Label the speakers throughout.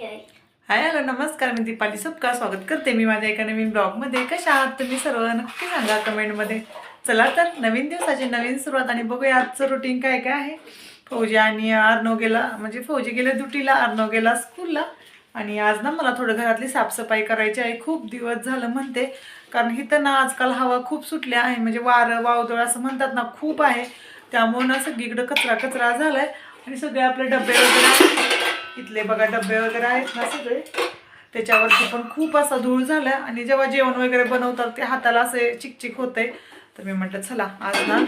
Speaker 1: Hi hello नमस्कार मी दीपाली सबका. स्वागत करते मी माझ्या एका नवीन ब्लॉगमध्ये. कशा आहात तुम्ही सर्व? नक्की सांगा कमेंटमध्ये. चला तर नवीन दिवसाची नवीन सुरुवात आणि बघूया आजचं रुटीन काय काय आहे. फौजी आणि अर्णव गेला म्हणजे फौजी गेले दुटीला अर्णव गेला स्कूलला. आणि आज ना मला थोडं घरातली साफसफाई करायची आहे. खूप दिवस झालं म्हणते कारण इथं ना आजकाल हवा खूप सुटल्या आहे. म्हणजे वारं वावदळ असं म्हणतात ना खूप आहे. त्यामुळं ना सगळीकडं कचरा कचरा झालाय. आणि सगळे आपले डबे वगैरे इथले बघा डबे वगैरे आहेत ना सगळे. त्याच्यावरती पण खूप असा धूळ झाला आणि जेव्हा जेवण वगैरे बनवतात ते हाताला असे चिकचिक होते तर मी म्हटलं चला आज ना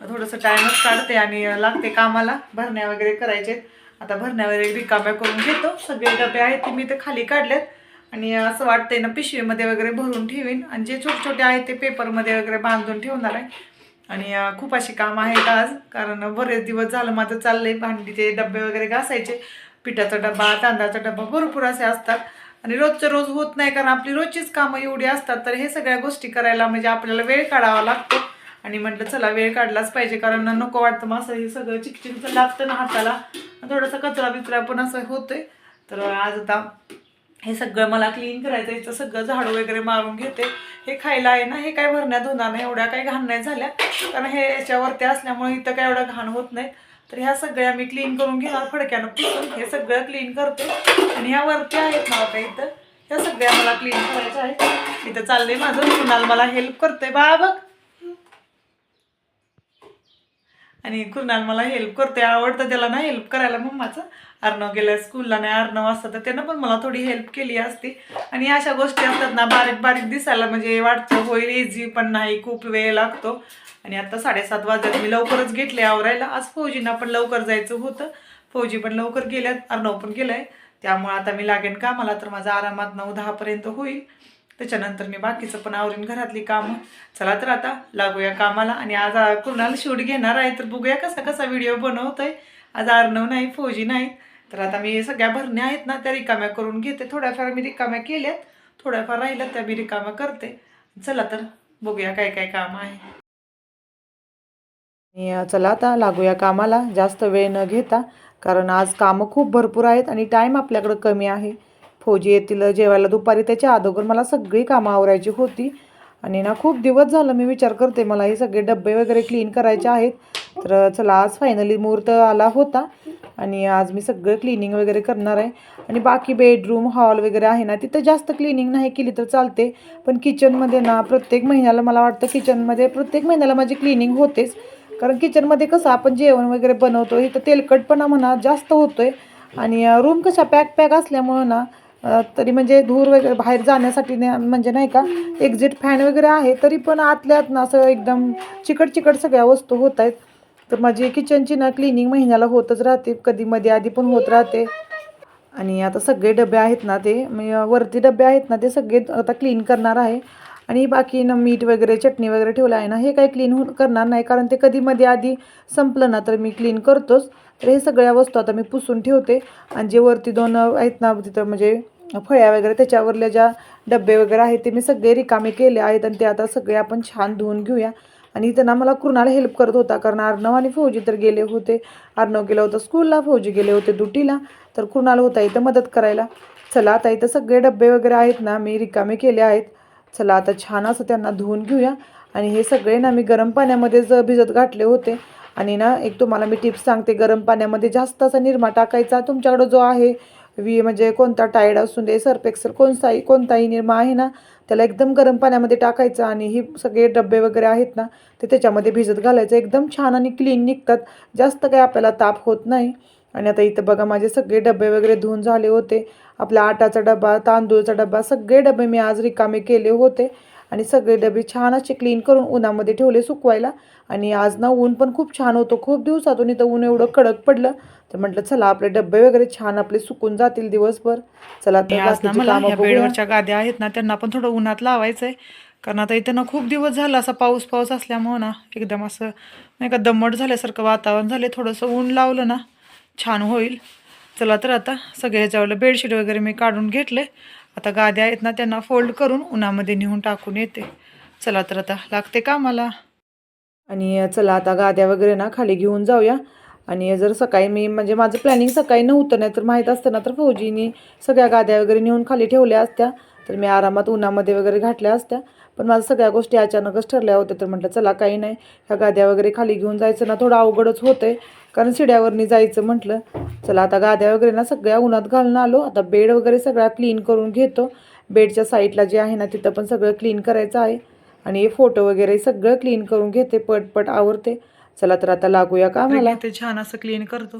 Speaker 1: थोडंसं टाइमच काढते आणि लागते कामाला. भरण्या वगैरे करायचे आता भरण्या वगैरे रिकाम्या करून घेतो. सगळे डबे आहेत ते मी ते खाली काढलेत. आणि असं वाटतंय ना पिशवीमध्ये वगैरे भरून ठेवीन. आणि जे छोटे छोटे आहेत ते पेपरमध्ये वगैरे बांधून ठेवणार आहे. आणि खूप अशी कामं आहेत आज. कारण बरेच दिवस झालं माझं चाललंय. भांडीचे डबे वगैरे घासायचे. पिठाचा डबा तांदळाचा डबा भरपूर असे असतात. आणि रोजचं रोज होत नाही कारण आपली रोजचीच कामं एवढी असतात तर हे सगळ्या गोष्टी करायला म्हणजे आपल्याला वेळ काढावा लागतो. आणि म्हटलं चला वेळ काढलाच पाहिजे कारण नको वाटतं मग असं हे सगळं चिकचिकचं लागतं ना हाताला. थोडासा कचरा बिचरा पण असं होतंय. तर आज आता हे सगळं मला क्लीन करायचं आहे. इथं सगळं झाडू वगैरे मारून घेते. हे खायला आहे ना हे काय भरण्यात होणार नाही. एवढ्या काही घाण नाही झाल्या. कारण हे याच्यावरती असल्यामुळे इथं काय एवढं घाण होत नाही. तर ह्या सगळ्या मी क्लीन करून घेणार फडक्यानं पुसून हे सगळं क्लीन करते. आणि ह्या वरती आहेत ना आता इथं ह्या सगळ्या मला क्लीन करायच्या आहेत. इथं चाललंय माझं कुणाल मला हेल्प करतोय. बा बघ. आणि कुणाल मला हेल्प करते आवडतं त्याला ना हेल्प करायला मम्माचं. अर्णव गेल्या स्कूलला नाही अर्णव असतं तर त्यानं पण मला थोडी हेल्प केली असती. आणि अशा गोष्टी असतात ना बारीक बारीक दिसायला म्हणजे वाटतं होईल इझी पण नाही खूप वेळ लागतो. आणि आता साडेसात वाजत मी लवकरच घेतले आवरायला. आज फौजींना पण लवकर जायचं होतं. फौजी पण लवकर गेल्यात अर्णव पण गेलाय. त्यामुळे आता मी लागेन कामाला तर माझा आरामात नऊ दहापर्यंत होईल. त्याच्यानंतर मी बाकीचं पण आवरीन घरातली कामं. चला तर आता लागूया कामाला. आणि आज कुणाला शूट घेणार आहे तर बघूया कसा कसा व्हिडिओ बनवतोय. आज अर्णव नाही फौजी नाही. तर आता मी सगळ्या भरण्या आहेत ना त्या रिकाम्या करून घेते. थोड्याफार मी रिकाम्या केल्यात. थोड्याफार राहिल्यात त्या मी रिकाम्या करते. चला तर बघूया काय काय काम आहे. आणि चला आता लागूया कामाला. जास्त वेळ न घेता कारण आज कामं खूप भरपूर आहेत आणि टाईम आपल्याकडं कमी आहे. फौजी येतील जेवायला दुपारी. त्याच्या अगोदर मला सगळी कामं आवरायची होती. आणि ना खूप दिवस झालं मी विचार करते मला हे सगळे डब्बे वगैरे क्लीन करायचे आहेत. तर चला आज फायनली मुहूर्त आला होता. आणि आज मी सगळं क्लिनिंग वगैरे करणार आहे. आणि बाकी बेडरूम हॉल वगैरे आहे ना तिथं जास्त क्लिनिंग नाही केली तर चालते. पण किचनमध्ये ना प्रत्येक महिन्याला मला वाटतं किचनमध्ये प्रत्येक महिन्याला माझी क्लिनिंग होतेच. कारण किचनमध्ये कसं आपण जेवण वगैरे बनवतो इथं तेलकटपणा म्हणा जास्त होतो आहे आणि रूम कशा पॅक पॅक असल्यामुळं ना तरी म्हणजे धूर वगैरे बाहेर जाण्यासाठी ना म्हणजे नाही का एक्झिट फॅन वगैरे आहे तरी पण आतल्यात ना असं एकदम चिकट चिकट सगळ्या वस्तू होत आहेत. तर माझी किचनची ना क्लिनिंग महिन्याला होतच राहते कधी मध्ये आधी पण होत राहते. आणि आता सगळे डबे आहेत ना ते मी वरती डबे आहेत ना ते सगळे आता क्लीन करणार आहे. आणि बाकी ना मीठ वगैरे चटणी वगैरे ठेवलं आहे ना हे काही क्लीन हो करणार नाही कारण ते कधी मध्ये आधी संपलं ना तर मी क्लीन करतोच. तर हे सगळ्या वस्तू आता मी पुसून ठेवते. आणि जे वरती दोन आहेत ना तिथं म्हणजे फळ्या वगैरे त्याच्यावरल्या ज्या डबे वगैरे आहेत ते मी सगळे रिकामे केले आहेत. आणि ते आता सगळे आपण छान धुवून घेऊया. आणि इथं ना मला कृणाला हेल्प करत होता कारण अर्णव आणि फौजी तर गेले होते. अर्णव गेला होता स्कूलला फौजी गेले होते दुटीला तर कृणाल होता इथं मदत करायला. चला आता इथं सगळे डबे वगैरे आहेत ना मी रिकामे केले आहेत. चला आता छान असं त्यांना धुवून घेऊया. आणि हे सगळे ना मी गरम पाण्यामध्येच भिजत घातले होते. आणि ना एक तुम्हाला मी टिप्स सांगते गरम पाण्यामध्ये जास्त असा निरमा टाकायचा. तुमच्याकडं जो आहे वी म्हणजे कोणता टायर्ड असून दे सर्फ एक्सेल कोणताही कोणताही निरमा आहे ना त्याला एकदम गरम पाण्यामध्ये टाकायचं. आणि ही सगळे डबे वगैरे आहेत ना ते त्याच्यामध्ये भिजत घालायचं. एकदम छान आणि क्लीन निघतात. जास्त काही आपल्याला ताप होत नाही. आणि आता इथं बघा माझे सगळे डबे वगैरे धुवून झाले होते. आपला आटाचा डबा तांदूळचा डबा सगळे डबे मी आज रिकामे केले होते. आणि सगळे डबे छान असे क्लीन करून उन्हामध्ये ठेवले सुकवायला. आणि आज ना ऊन पण खूप छान होतं. खूप दिवसातून इथं ऊन एवढं कडक पडलं. तर म्हटलं चला आपले डबे वगैरे छान आपले सुकून जातील दिवसभर. चला
Speaker 2: आज ना मला ह्या. बेडवरच्या गाद्या आहेत ना त्यांना पण थोडं उन्हात लावायचं आहे कारण आता इथं ना खूप दिवस झाला असा पाऊस पाऊस असल्यामुळं ना एकदम असं नाही का दमट झाल्यासारखं वातावरण झालं थोडंसं ऊन लावलं ना छान होईल. चला तर आता सगळे ह्याच्यावरलं बेडशीट वगैरे मी काढून घेतले. आता गाद्या आहेत ना त्यांना फोल्ड करून उन्हामध्ये नेऊन टाकून येते. चला तर आता लागते कामाला.
Speaker 1: आणि चला आता गाद्या वगैरे ना खाली घेऊन जाऊया.
Speaker 3: आणि जर सकाळी मी म्हणजे माझं प्लॅनिंग सकाळी नव्हतं नाही तर माहीत असतं ना तर फौजीनी सगळ्या गाद्या वगैरे नेऊन खाली ठेवल्या असत्या. तर मी आरामात उन्हामध्ये वगैरे घातल्या असत्या. पण माझं सगळ्या गोष्टी अचानकच ठरल्या होत्या तर म्हटलं चला काही नाही. ह्या गाद्या वगैरे खाली घेऊन जायचं ना थोडं अवघडच होतंय. कारण शिड्यावरनी जायचं म्हटलं. चला आता गाद्या वगैरे ना सगळ्या उन्हात घालून आलो. आता बेड वगैरे सगळा क्लीन करून घेतो. बेडच्या साईडला जे आहे ना तिथं पण सगळं क्लीन करायचं आहे. आणि हे फोटो वगैरे सगळं क्लीन करून घेते पटपट आवरते. चला तर आता लागूया का मला
Speaker 1: ते छान असं क्लीन करतो.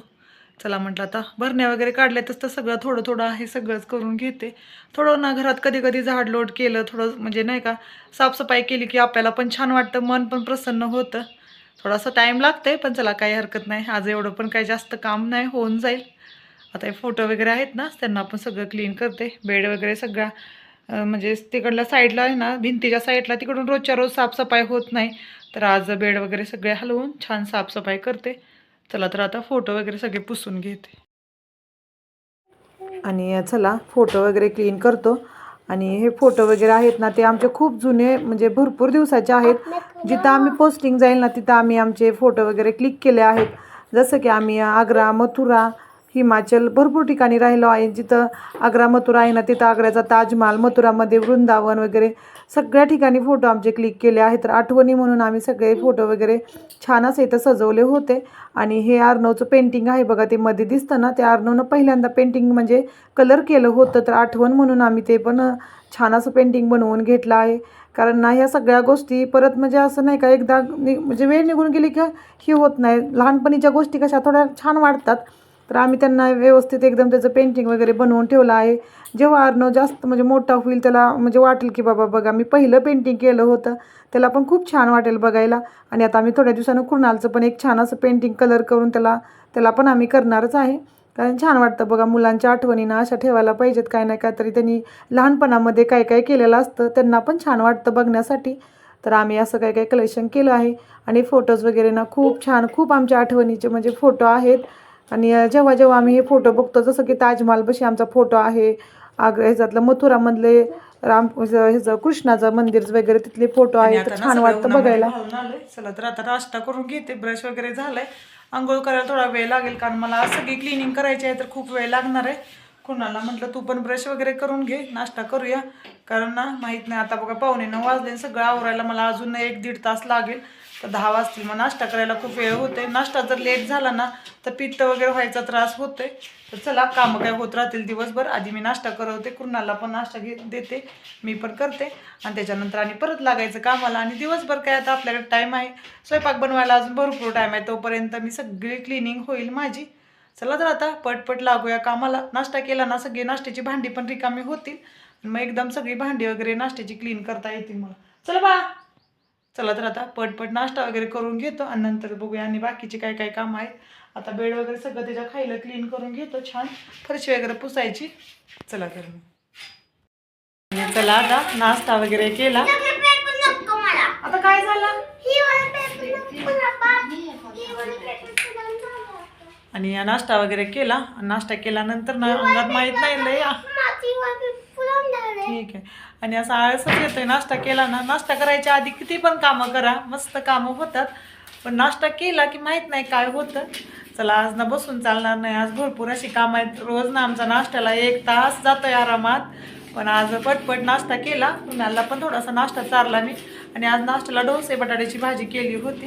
Speaker 1: चला म्हटलं आता भरण्या वगैरे काढल्यातच तर सगळं थोडं थोडं आहे सगळंच करून घेते. थोडं ना घरात कधी कधी झाडलोट केलं थोडं म्हणजे नाही का साफसफाई केली की आपल्याला पण छान वाटतं मन पण प्रसन्न होतं. थोडासा टाईम लागतं आहे पण चला काही हरकत नाही. आज एवढं पण काही जास्त काम नाही होऊन जाईल. आता हे फोटो वगैरे आहेत ना त्यांना आपण सगळं क्लीन करते. बेड वगैरे सगळा म्हणजे तिकडल्या साईडला आहे ना भिंतीच्या साईडला तिकडून रोजच्या रोज साफसफाई होत नाही. तर आज बेड वगैरे सगळे हलवून छान साफसफाई करते. चला तर आता फोटो वगैरे सगळे पुसून घेते.
Speaker 3: आणि चला फोटो वगैरे क्लीन करतो. आणि हे फोटो वगैरे आहेत ना ते आमचे खूप जुने म्हणजे भरपूर दिवसाचे आहेत. जिथं आम्ही पोस्टिंग जाईल ना तिथं आम्ही आमचे फोटो वगैरे क्लिक केले आहेत. जसं की आम्ही आग्रा मथुरा हिमाचल भरपूर ठिकाणी राहिलो आहे. जिथं आग्रा मथुरा आहे ना तिथं आग्र्याचा ताजमहाल मथुरामध्ये वृंदावन वगैरे सगळ्या ठिकाणी फोटो आमचे क्लिक केले आहेत. तर आठवणी म्हणून आम्ही सगळे फोटो वगैरे छान असे इथं सजवले होते. आणि हे आर्नवचं पेंटिंग आहे बघा ते मध्ये दिसतं ना ते आर्नवनं पहिल्यांदा पेंटिंग म्हणजे कलर केलं होतं. तर आठवण म्हणून आम्ही ते पण छान असं पेंटिंग बनवून घेतलं आहे. कारण ना ह्या सगळ्या गोष्टी परत म्हणजे असं नाही का एकदा नि म्हणजे वेळ निघून गेली की हे होत नाही. लहानपणीच्या गोष्टी कशा थोड्या छान वाटतात. तर आम्ही त्यांना व्यवस्थित एकदम त्याचं पेंटिंग वगैरे बनवून ठेवलं आहे. जेव्हा अर्णव जास्त म्हणजे मोठा होईल त्याला म्हणजे वाटेल की बाबा बघा मी पहिलं पेंटिंग केलं होतं. त्याला पण खूप छान वाटेल बघायला. आणि आता आम्ही थोड्या दिवसानं कुणालचं पण एक छान असं पेंटिंग कलर करून त्याला त्याला पण आम्ही करणारच आहे. कारण छान वाटतं बघा मुलांच्या आठवणींना अशा ठेवायला पाहिजेत काय नाही काय तरी त्यांनी लहानपणामध्ये काय काय केलेलं असतं त्यांना पण छान वाटतं बघण्यासाठी. तर आम्ही असं काय काय कलेक्शन केलं आहे. आणि फोटोज वगैरे ना खूप छान खूप आमच्या आठवणीचे म्हणजे फोटो आहेत. आणि जेव्हा जेव्हा आम्ही हे फोटो बघतो जसं की ताजमहालपाशी आमचा फोटो आहे आग्रा ह्याच्यातलं मथुरामधले राम ह्याचं कृष्णाचं मंदिर वगैरे तिथले फोटो आहेत छान वाटतं बघायला.
Speaker 1: चला तर आता नाश्ता करून घेते ब्रश वगैरे झालाय. आंघोळ करायला थोडा वेळ लागेल कारण मला सगळी क्लिनिंग करायची आहे तर खूप वेळ लागणार आहे. कुणाला म्हटलं तू पण ब्रश वगैरे करून घे नाश्ता करूया. कारण ना माहीत नाही आता बघा पावणे नऊ वाजले सगळं आवरायला मला अजून एक दीड तास लागेल. तर दहा वाजतील मग नाश्ता करायला खूप वेळ होते. नाश्ता जर लेट झाला ना तर पित्त वगैरे व्हायचा त्रास होतोय. तर चला कामं काय होत राहतील दिवसभर. आधी मी नाश्ता करवते कुणाला पण नाश्ता घे देते मी पण करते. आणि त्याच्यानंतर आणि परत लागायचं कामाला. आणि दिवसभर काय आता आपल्याकडे टाईम आहे. स्वयंपाक बनवायला अजून भरपूर टाईम आहे. तोपर्यंत मी सगळी क्लिनिंग होईल माझी. चला तर आता पटपट लागूया कामाला. नाश्ता केला ना सगळी नाश्त्याची भांडी पण रिकामी होतील. मग एकदम सगळी भांडी वगैरे नाश्त्याची क्लीन करता येतील मला चला बा. चला तर आता पटपट नाश्ता वगैरे करून घेतो आणि नंतर बघूया आणि बाकीचे काय काय काम आहेत. आता बेड वगैरे सगळं त्याच्या खायला क्लीन करून घेतो छान. फरशी वगैरे पुसायची. चला तर चला आता नाश्ता वगैरे केला. आता काय झालं? आणि या नाश्ता वगैरे केला. आणि नाश्ता केल्यानंतर ना अंगात माहीत नाही लय. ठीक आहे. आणि असं आळसच येतोय नाश्ता केला ना नाश्ता करायच्या आधी किती पण कामं करा मस्त कामं होतात. पण नाश्ता केला की माहीत नाही काय होतं. चला आज ना बसून चालणार नाही आज भरपूर अशी कामं आहेत. रोज ना आमचा नाश्त्याला एक तास जातोय आरामात. पण आज पटपट नाश्ता केला पुण्याला पण थोडासा नाश्ता चारला मी. आणि आज नाश्त्याला डोसे बटाट्याची भाजी केली होती.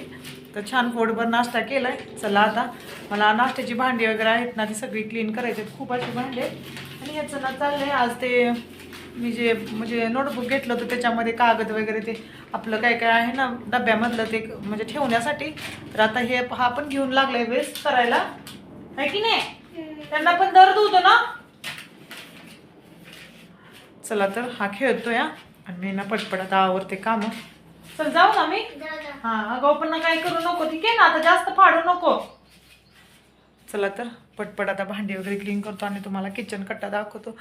Speaker 1: तर छान पोटभर नाश्ता केलाय. चला आता मला नाश्त्याची भांडी वगैरे आहेत ना ती सगळी क्लीन करायची खूप अशी भांडी आहेत. आणि याचं ना चाललंय आज ते मी जे म्हणजे नोटबुक घेतलं होतं त्याच्यामध्ये कागद वगैरे ते आपलं काय काय आहे ना डब्यामधलं ते म्हणजे ठेवण्यासाठी. तर आता हे हा पण घेऊन लागलाय वेस्ट करायला. आहे की नाही? त्यांना पण दर्द होतो ना? चला तर हा खेळतोय हा. आणि मी ना पटपट आता आवरते काम. चल जाऊ ना मी? हा अगाऊ पण काय करू नको. ठीक आहे ना आता जास्त फाडू नको. चला तर पटपट आता भांडी वगैरे क्लीन करतो आणि तुम्हाला किचन कट्टा दाखवतो.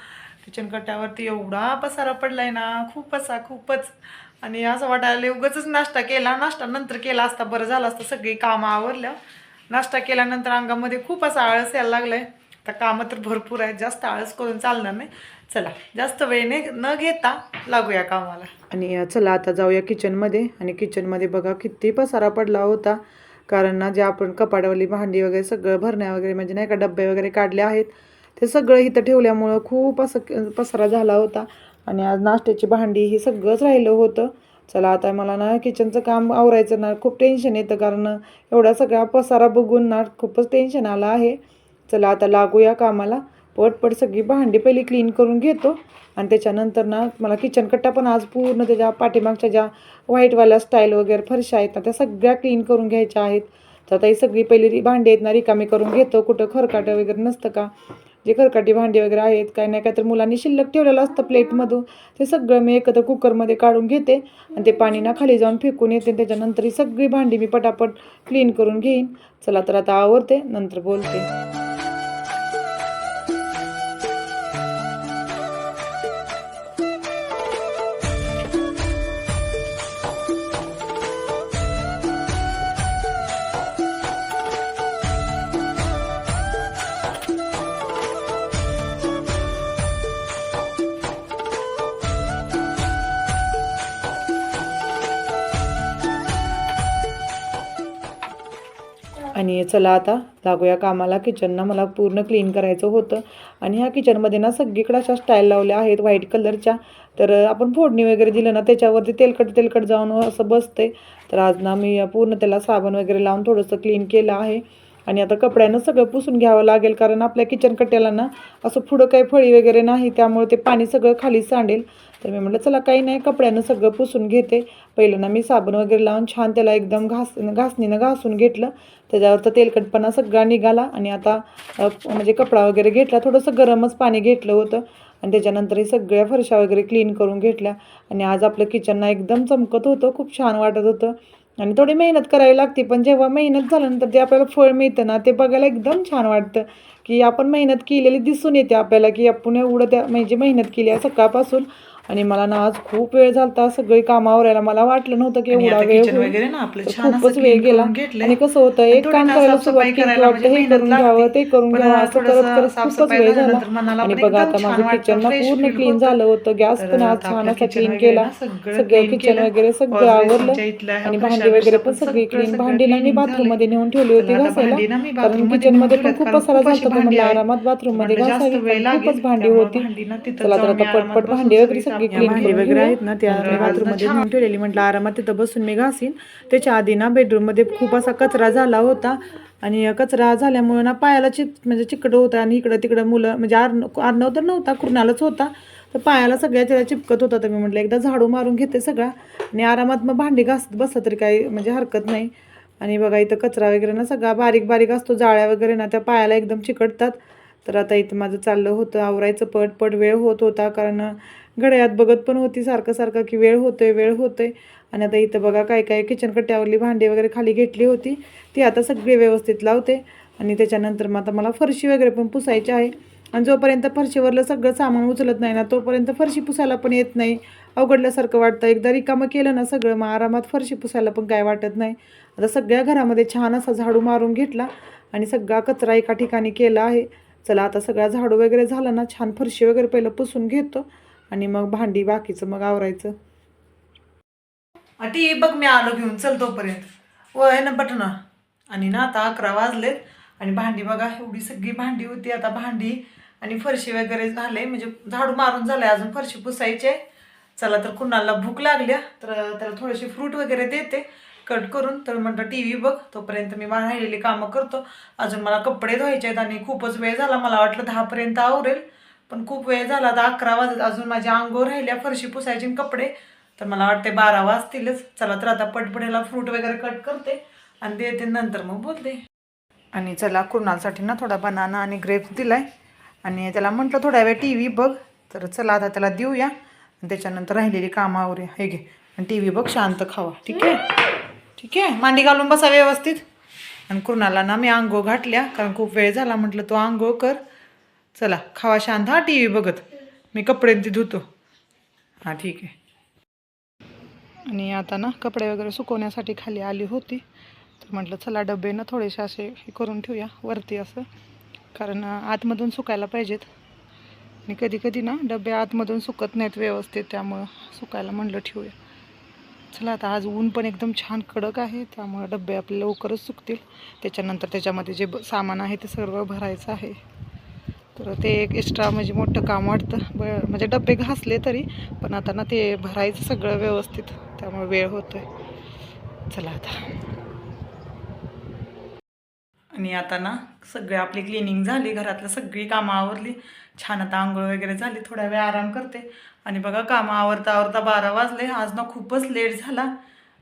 Speaker 1: किचन कट्ट्यावरती एवढा पसारा पडलाय ना खूप असा खूपच. आणि असं वाटायला उगाच नाश्ता केला नाश्ता नंतर केला असता बरं झालं असतं सगळी कामं आवरलं नाश्ता केल्यानंतर अंगामध्ये खूप असा आळस यायला लागलाय. तर कामं तर भरपूर आहेत जास्त आळस करून चालणार नाही. चला जास्त वेळेने न घेता लागूया कामाला.
Speaker 3: आणि चला आता जाऊया किचनमध्ये आणि किचनमध्ये बघा किती पसारा पडला होता.
Speaker 1: कारण ना जे आपण कपाडवली भांडी वगैरे सगळं भरण्या वगैरे म्हणजे नाही का डब्बे वगैरे काढले आहेत. ते सगळं इथं ठेवल्यामुळं खूप असं पसरा पसारा झाला होता. आणि आज नाश्त्याची भांडी हे सगळंच राहिलं होतं. चला आता मला ना किचनचं काम आवरायचं ना खूप टेन्शन येतं कारण एवढा सगळा पसारा बघून ना खूपच टेन्शन आलं आहे. चला आता लागूया कामाला. पटपट सगळी भांडी पहिली क्लीन करून घेतो. आणि त्याच्यानंतर ना मला किचन कट्टा पण आज पूर्ण त्याच्या पाठीमागच्या ज्या व्हाईटवाल्या स्टाईल वगैरे फरशा आहेत ना त्या सगळ्या क्लीन करून घ्यायच्या आहेत. तर आता ही सगळी पहिली भांडी आहेत ना रिकामी करून घेतो. कुठं खरकाटं वगैरे नसतं का? जे खरकाटी भांडी वगैरे आहेत काय नाही काय तर मुलांनी शिल्लक ठेवलेलं असतं प्लेटमधून. ते सगळं मी एकत्र कुकरमध्ये काढून घेते आणि ते पाणी ना खाली जाऊन फेकून येते. त्याच्यानंतर ही सगळी भांडी मी पटापट क्लीन करून घेईन. चला तर आता आवरते नंतर बोलते. चला आता लागूया कामाला. किचनना मला पूर्ण क्लीन करायचं होतं. आणि ह्या किचनमध्ये ना सगळीकडे अशा स्टाईल लावल्या आहेत व्हाईट कलरच्या तर आपण फोडणी वगैरे दिलं ना त्याच्यावरती तेलकट तेलकट जाऊन असं बसते तर आज ना मी पूर्ण त्याला साबण वगैरे लावून थोडंसं क्लीन केलं आहे. आणि आता कपड्यानं सगळं पुसून घ्यावं लागेल कारण आपल्या किचन कट्ट्याला ना असं पुढं काही फळी वगैरे नाही त्यामुळे ते पाणी सगळं खाली सांडेल. तर मी म्हटलं चला काही नाही कपड्यानं सगळं पुसून घेते. पहिलं ना मी साबण वगैरे लावून छान त्याला एकदम घास घासणीनं घासून घेतलं. त्याच्यावरचं तेलकटपणा सगळा निघाला आणि आता म्हणजे कपडा वगैरे घेतला थोडंसं गरमच पाणी घेतलं होतं. आणि त्याच्यानंतर हे सगळ्या फरशा वगैरे क्लीन करून घेतल्या. आणि आज आपलं किचन ना एकदम चमकत होतं खूप छान वाटत होतं. आणि थोडी मेहनत करावी लागते पण जेव्हा मेहनत झाल्यानंतर ते आपल्याला फळ मिळतं ना ते बघायला एकदम छान वाटतं. की आपण मेहनत केलेली दिसून येते आपल्याला की आपण एवढं त्या म्हणजे मेहनत केली आहे सकाळपासून. आणि मला ना आज खूप वेळ झालता सगळी कामावर यायला. मला वाटलं नव्हतं की एवढा वेळ
Speaker 2: ना
Speaker 1: खूपच वेळ गेला.
Speaker 2: करून.
Speaker 1: आणि कसं होतं एक काम
Speaker 2: ना
Speaker 1: करायला सुरुवात केली वाटतं
Speaker 2: म्हणजे
Speaker 1: हे करून
Speaker 2: मेहनत
Speaker 1: घ्यावं. ते करून घ्यावं. असं करत करत खूपच वेळ झाला आणि बघा आता माझं किचन ना पूर्ण क्लीन
Speaker 2: होतं.
Speaker 1: झालं होतं. गॅस पण आज छान असा क्लीन केला.
Speaker 2: ना सगळं
Speaker 1: किचन. वगैरे सगळं आवरलं. आणि भांडी वगैरे पण सगळी क्लीन
Speaker 2: सगळं
Speaker 1: भांडीला मी बाथरूममध्ये नेऊन ठेवली होती घासायला.
Speaker 2: भांडी ना
Speaker 1: कारण किचनमध्ये पण खूप पसारा झाला
Speaker 2: भांडी आहेत.
Speaker 1: आरामात
Speaker 2: बाथरूममध्ये
Speaker 1: घासावी खूपच भांडी होती
Speaker 2: भांडी ना
Speaker 1: चला तर आता पटपट भांडी वगैरे
Speaker 2: भांडी
Speaker 1: वगैरे आहेत ना ठेवलेली म्हटलं आरामात तिथं बसून मी घासीन. त्याच्या आधी ना बेडरूममध्ये खूप असा कचरा झाला होता. आणि कचरा झाल्यामुळे ना पायाला चिक म्हणजे चिकट होतं आणि इकडं तिकडं मुलं म्हणजे आर्न आर्नव तर नव्हता कुर्नालाच होता. तर पायाला सगळ्या त्याला चिपकत होता. तर मी म्हटलं एकदा झाडू मारून घेते सगळा. आणि आरामात मग भांडी घासत बसलं तरी काही म्हणजे हरकत नाही. आणि बघा इथं कचरा वगैरे ना सगळा बारीक बारीक असतो. जाळ्या वगैरे ना त्या पायाला एकदम चिकटतात. तर आता इथं माझं चाललं होतं आवरायचं पट पट वेळ होत होता. कारण घड्याळात बघत पण होती सारखं सारखं की वेळ होतोय वेळ होतोय. आणि आता इथं बघा काय काय किचन कट्ट्यावरली भांडी वगैरे खाली घेतली होती. ती आता सगळी व्यवस्थित लावते. आणि त्याच्यानंतर मग आता मला फरशी वगैरे पण पुसायची आहे. आणि जोपर्यंत फरशीवरलं सगळं सामान उचलत नाही ना तोपर्यंत फरशी पुसायला पण येत नाही. अवघडल्यासारखं वाटतं. एकदा रिकामं केलं ना सगळं मग आरामात फरशी पुसायला पण काय वाटत नाही. आता सगळ्या घरामध्ये छान असा झाडू मारून घेतला. आणि सगळा कचरा एका ठिकाणी केला आहे. चला आता सगळा झाडू वगैरे झाला ना छान फरशी वगैरे पहिलं पुसून घेतो. आणि मग भांडी बाकीचं मग आवरायचं.
Speaker 2: ती बघ मी आलो घेऊन. चल तोपर्यंत. व आहे ना बटन आणि ना आता अकरा वाजलेत आणि भांडी बघा एवढी सगळी भांडी होती. आता भांडी आणि फरशी वगैरे झाले. म्हणजे झाडू मारून झाले अजून फरशी पुसायचे. चला तर कुणाला भूक लागल्या तर त्याला थोडेसे फ्रूट वगैरे देते. कट करून तर म्हणतो टी व्ही बघ. तोपर्यंत मी राहिलेली कामं करतो. अजून मला कपडे धुवायचे आहेत आणि खूपच वेळ झाला. मला वाटलं दहापर्यंत आवरेल. पण खूप वेळ झाला आता अकरा वाजत अजून माझ्या आंघोळ राहिल्या फरशी पुसायचे कपडे. तर मला वाटते बारा वाजतीलच. चला तर आता पटपटेला फ्रूट वगैरे कट करते आणि देते नंतर मग बोलते. आणि चला कुणालसाठी ना थोडा बनाना आणि ग्रेप्स दिलाय. आणि त्याला म्हटलं थोड्या वेळ टी व्ही बघ. तर चला आता त्याला देऊया. आणि त्याच्यानंतर राहिलेली कामं हे घे. आणि टी व्ही बघ शांत खावा. ठीक आहे? ठीक आहे? मांडी घालून बसा व्यवस्थित. आणि कुणाला ना मी आंघोळ घातल्या कारण खूप वेळ झाला म्हटलं तो आंघोळ कर. चला खावा शांत हा टी व्ही बघत. मी कपडे ती धुतो. हां ठीक आहे. आणि आता ना कपडे वगैरे सुकवण्यासाठी खाली आली होती. तर म्हटलं चला डबे ना थोडेसे असे हे करून ठेवूया वरती असं. कारण आतमधून सुकायला पाहिजेत. आणि कधी कधी ना डबे आतमधून सुकत नाहीत व्यवस्थित त्यामुळं सुकायला म्हणलं ठेवूया.
Speaker 1: चला आता आज ऊन पण एकदम छान कडक आहे त्यामुळं डबे आपले लवकरच सुकतील. त्याच्यानंतर त्याच्यामध्ये जे ब सामान आहे ते सर्व भरायचं आहे. तर ते एक एक्स्ट्रा म्हणजे मोठं काम वाटतं. ब म्हणजे डबे घासले तरी पण आता ना ते भरायचं सगळं व्यवस्थित. त्यामुळे वेळ होतोय. चला आता. आणि आता ना सगळे आपली क्लिनिंग झाली घरातलं सगळी कामं आवरली. छान आता आंघोळ वगैरे झाली थोडा वेळ आराम करते. आणि बघा कामं आवरता आवरता बारा वाजले. आज ना खूपच लेट झाला.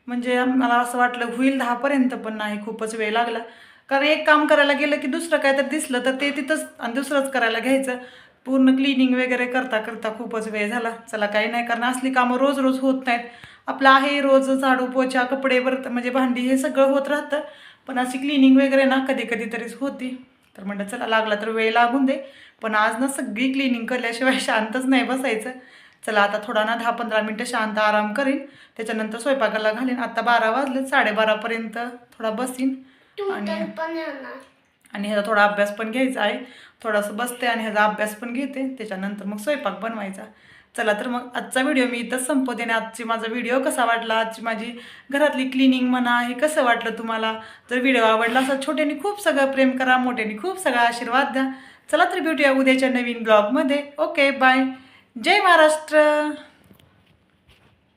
Speaker 1: म्हणजे मला असं वाटलं होईल दहापर्यंत पण नाही खूपच वेळ लागला. कारण एक काम करायला गेलं की दुसरं काय तर दिसलं तर ते तिथंच आणि दुसरंच करायला घ्यायचं. पूर्ण क्लिनिंग वगैरे करता करता खूपच वेळ झाला. चला काही नाही कारण असली कामं रोज रोज होत नाहीत. आपलं आहे रोज झाडू पोछा कपडे बर्त म्हणजे भांडी हे सगळं होत राहतं. पण अशी क्लिनिंग वगैरे ना कधी कधी तरीच होती. तर म्हणलं चला लागला तर वेळ लागून दे. पण आज ना सगळी क्लिनिंग केल्याशिवाय शांतच नाही बसायचं. चला आता थोडा ना दहा पंधरा मिनटं शांत आराम करीन. त्याच्यानंतर स्वयंपाकाला घालीन. आता बारा वाजले साडेबारापर्यंत थोडा बसीन. आणि ह्याचा थोडा अभ्यास पण घ्यायचा आहे. थोडासा बसते आणि ह्याचा अभ्यास पण घेते. त्याच्यानंतर मग स्वयंपाक बनवायचा. चला तर मग आजचा व्हिडिओ मी इथंच संपवते आणि आजची माझा व्हिडिओ कसा वाटला? आजची माझी घरातली क्लिनिंग म्हणा हे कसं वाटलं तुम्हाला? जर व्हिडिओ आवडला असं छोट्यानी खूप सगळं प्रेम करा मोठ्यानी खूप सगळा आशीर्वाद द्या. चला तर भेटूया उद्याच्या नवीन ब्लॉगमध्ये ओके बाय जय महाराष्ट्र.